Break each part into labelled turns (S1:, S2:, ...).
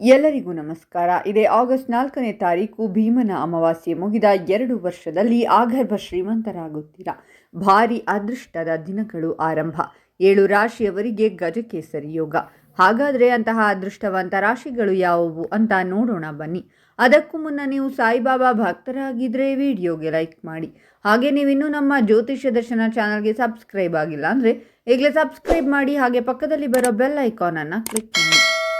S1: ಎಲ್ಲರಿಗೂ ನಮಸ್ಕಾರ. ಇದೇ ಆಗಸ್ಟ್ ನಾಲ್ಕನೇ ತಾರೀಕು ಭೀಮನ ಅಮಾವಾಸ್ಯೆ ಮುಗಿದ ಎರಡು ವರ್ಷದಲ್ಲಿ ಆಗರ್ಭ ಶ್ರೀಮಂತರಾಗುತ್ತೀರಾ. ಭಾರಿ ಅದೃಷ್ಟದ ದಿನಗಳು ಆರಂಭ. ಏಳು ರಾಶಿಯವರಿಗೆ ಗಜಕೇಸರಿ ಯೋಗ. ಹಾಗಾದರೆ ಅಂತಹ ಅದೃಷ್ಟವಂತ ರಾಶಿಗಳು ಯಾವುವು ಅಂತ ನೋಡೋಣ ಬನ್ನಿ. ಅದಕ್ಕೂ ಮುನ್ನ ನೀವು ಸಾಯಿಬಾಬಾ ಭಕ್ತರಾಗಿದ್ದರೆ ವಿಡಿಯೋಗೆ ಲೈಕ್ ಮಾಡಿ. ಹಾಗೆ ನೀವಿನ್ನೂ ನಮ್ಮ ಜ್ಯೋತಿಷ್ಯ ದರ್ಶನ ಚಾನಲ್ಗೆ ಸಬ್ಸ್ಕ್ರೈಬ್ ಆಗಿಲ್ಲ ಅಂದರೆ ಈಗಲೇ ಸಬ್ಸ್ಕ್ರೈಬ್ ಮಾಡಿ ಹಾಗೆ ಪಕ್ಕದಲ್ಲಿ ಬರೋ ಬೆಲ್ ಐಕಾನನ್ನು ಕ್ಲಿಕ್ ಮಾಡಿ.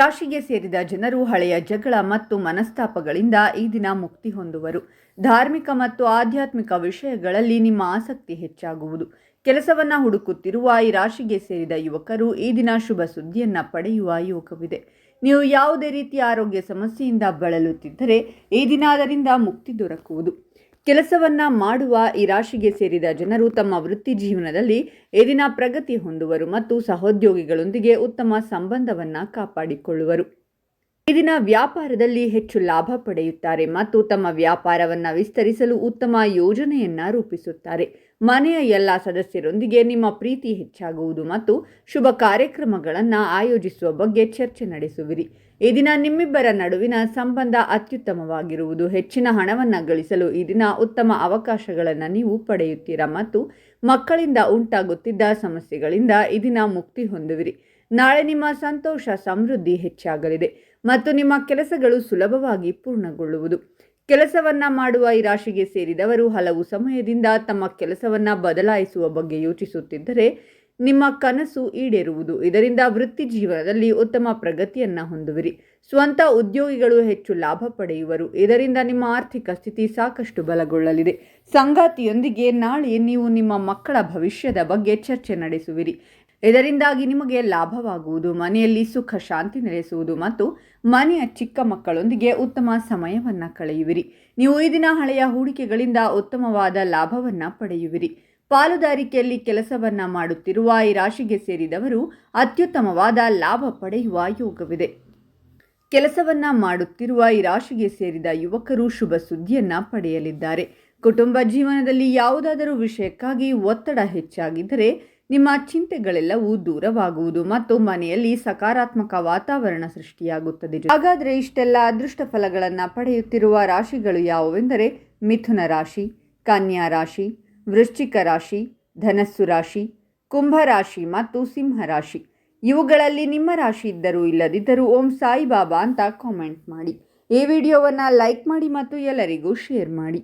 S1: ರಾಶಿಗೆ ಸೇರಿದ ಜನರು ಹಳೆಯ ಜಗಳ ಮತ್ತು ಮನಸ್ತಾಪಗಳಿಂದ ಈ ದಿನ ಮುಕ್ತಿ ಹೊಂದುವರು. ಧಾರ್ಮಿಕ ಮತ್ತು ಆಧ್ಯಾತ್ಮಿಕ ವಿಷಯಗಳಲ್ಲಿ ನಿಮ್ಮ ಆಸಕ್ತಿ ಹೆಚ್ಚಾಗುವುದು. ಕೆಲಸವನ್ನು ಹುಡುಕುತ್ತಿರುವ ಈ ರಾಶಿಗೆ ಸೇರಿದ ಯುವಕರು ಈ ದಿನ ಶುಭ ಸುದ್ದಿಯನ್ನು ಪಡೆಯುವ ಯೋಗವಿದೆ. ನೀವು ಯಾವುದೇ ರೀತಿಯ ಆರೋಗ್ಯ ಸಮಸ್ಯೆಯಿಂದ ಬಳಲುತ್ತಿದ್ದರೆ ಈ ದಿನ ಅದರಿಂದ ಮುಕ್ತಿ ದೊರಕುವುದು. ಕೆಲಸವನ್ನ ಮಾಡುವ ಈ ರಾಶಿಗೆ ಸೇರಿದ ಜನರು ತಮ್ಮ ವೃತ್ತಿ ಜೀವನದಲ್ಲಿ ಈ ದಿನ ಪ್ರಗತಿ ಹೊಂದುವರು ಮತ್ತು ಸಹೋದ್ಯೋಗಿಗಳೊಂದಿಗೆ ಉತ್ತಮ ಸಂಬಂಧವನ್ನ ಕಾಪಾಡಿಕೊಳ್ಳುವರು. ಈ ದಿನ ವ್ಯಾಪಾರದಲ್ಲಿ ಹೆಚ್ಚು ಲಾಭ ಪಡೆಯುತ್ತಾರೆ ಮತ್ತು ತಮ್ಮ ವ್ಯಾಪಾರವನ್ನ ವಿಸ್ತರಿಸಲು ಉತ್ತಮ ಯೋಜನೆಯನ್ನ ರೂಪಿಸುತ್ತಾರೆ. ಮನೆಯ ಎಲ್ಲ ಸದಸ್ಯರೊಂದಿಗೆ ನಿಮ್ಮ ಪ್ರೀತಿ ಹೆಚ್ಚಾಗುವುದು ಮತ್ತು ಶುಭ ಕಾರ್ಯಕ್ರಮಗಳನ್ನು ಆಯೋಜಿಸುವ ಬಗ್ಗೆ ಚರ್ಚೆ ನಡೆಸುವಿರಿ. ಈ ದಿನ ನಿಮ್ಮಿಬ್ಬರ ನಡುವಿನ ಸಂಬಂಧ ಅತ್ಯುತ್ತಮವಾಗಿರುವುದು. ಹೆಚ್ಚಿನ ಹಣವನ್ನು ಗಳಿಸಲು ಈ ದಿನ ಉತ್ತಮ ಅವಕಾಶಗಳನ್ನು ನೀವು ಪಡೆಯುತ್ತೀರಾ ಮತ್ತು ಮಕ್ಕಳಿಂದ ಉಂಟಾಗುತ್ತಿದ್ದ ಸಮಸ್ಯೆಗಳಿಂದ ಈ ದಿನ ಮುಕ್ತಿ ಹೊಂದುವಿರಿ. ನಾಳೆ ನಿಮ್ಮ ಸಂತೋಷ, ಸಮೃದ್ಧಿ ಹೆಚ್ಚಾಗಲಿದೆ ಮತ್ತು ನಿಮ್ಮ ಕೆಲಸಗಳು ಸುಲಭವಾಗಿ ಪೂರ್ಣಗೊಳ್ಳುವುದು. ಕೆಲಸವನ್ನ ಮಾಡುವ ಈ ರಾಶಿಗೆ ಸೇರಿದವರು ಹಲವು ಸಮಯದಿಂದ ತಮ್ಮ ಕೆಲಸವನ್ನ ಬದಲಾಯಿಸುವ ಬಗ್ಗೆ ಯೋಚಿಸುತ್ತಿದ್ದರೆ ನಿಮ್ಮ ಕನಸು ಈಡೇರುವುದು. ಇದರಿಂದ ವೃತ್ತಿ ಜೀವನದಲ್ಲಿ ಉತ್ತಮ ಪ್ರಗತಿಯನ್ನ ಹೊಂದುವಿರಿ. ಸ್ವಂತ ಉದ್ಯೋಗಿಗಳು ಹೆಚ್ಚು ಲಾಭ ಪಡೆಯುವರು. ಇದರಿಂದ ನಿಮ್ಮ ಆರ್ಥಿಕ ಸ್ಥಿತಿ ಸಾಕಷ್ಟು ಬಲಗೊಳ್ಳಲಿದೆ. ಸಂಗಾತಿಯೊಂದಿಗೆ ನಾಳೆ ನೀವು ನಿಮ್ಮ ಮಕ್ಕಳ ಭವಿಷ್ಯದ ಬಗ್ಗೆ ಚರ್ಚೆ ನಡೆಸುವಿರಿ. ಇದರಿಂದಾಗಿ ನಿಮಗೆ ಲಾಭವಾಗುವುದು, ಮನೆಯಲ್ಲಿ ಸುಖ ಶಾಂತಿ ನೆಲೆಸುವುದು ಮತ್ತು ಮನೆಯ ಚಿಕ್ಕ ಮಕ್ಕಳೊಂದಿಗೆ ಉತ್ತಮ ಸಮಯವನ್ನು ಕಳೆಯುವಿರಿ. ನೀವು ಈ ದಿನ ಹಳೆಯ ಹೂಡಿಕೆಗಳಿಂದ ಉತ್ತಮವಾದ ಲಾಭವನ್ನು ಪಡೆಯುವಿರಿ. ಪಾಲುದಾರಿಕೆಯಲ್ಲಿ ಕೆಲಸವನ್ನ ಮಾಡುತ್ತಿರುವ ಈ ರಾಶಿಗೆ ಸೇರಿದವರು ಅತ್ಯುತ್ತಮವಾದ ಲಾಭ ಪಡೆಯುವ ಯೋಗವಿದೆ. ಕೆಲಸವನ್ನ ಮಾಡುತ್ತಿರುವ ಈ ರಾಶಿಗೆ ಸೇರಿದ ಯುವಕರು ಶುಭ ಸುದ್ದಿಯನ್ನ ಪಡೆಯಲಿದ್ದಾರೆ. ಕುಟುಂಬ ಜೀವನದಲ್ಲಿ ಯಾವುದಾದರೂ ವಿಷಯಕ್ಕಾಗಿ ಒತ್ತಡ ಹೆಚ್ಚಾಗಿದ್ದರೆ ನಿಮ್ಮ ಚಿಂತೆಗಳೆಲ್ಲವೂ ದೂರವಾಗುವುದು ಮತ್ತು ಮನೆಯಲ್ಲಿ ಸಕಾರಾತ್ಮಕ ವಾತಾವರಣ ಸೃಷ್ಟಿಯಾಗುತ್ತದೆ ಹಾಗಾದರೆ ಇಷ್ಟೆಲ್ಲ ಅದೃಷ್ಟ ಫಲಗಳನ್ನು ಪಡೆಯುತ್ತಿರುವ ರಾಶಿಗಳು ಯಾವುವೆಂದರೆ ಮಿಥುನ ರಾಶಿ, ಕನ್ಯಾ ರಾಶಿ, ವೃಶ್ಚಿಕ ರಾಶಿ, ಧನಸ್ಸು ರಾಶಿ, ಕುಂಭ ರಾಶಿ ಮತ್ತು ಸಿಂಹ ರಾಶಿ. ಇವುಗಳಲ್ಲಿ ನಿಮ್ಮ ರಾಶಿ ಇದ್ದರೂ ಇಲ್ಲದಿದ್ದರೂ ಓಂ ಸಾಯಿಬಾಬಾ ಅಂತ ಕಾಮೆಂಟ್ ಮಾಡಿ. ಈ ವಿಡಿಯೋವನ್ನು ಲೈಕ್ ಮಾಡಿ ಮತ್ತು ಎಲ್ಲರಿಗೂ ಶೇರ್ ಮಾಡಿ.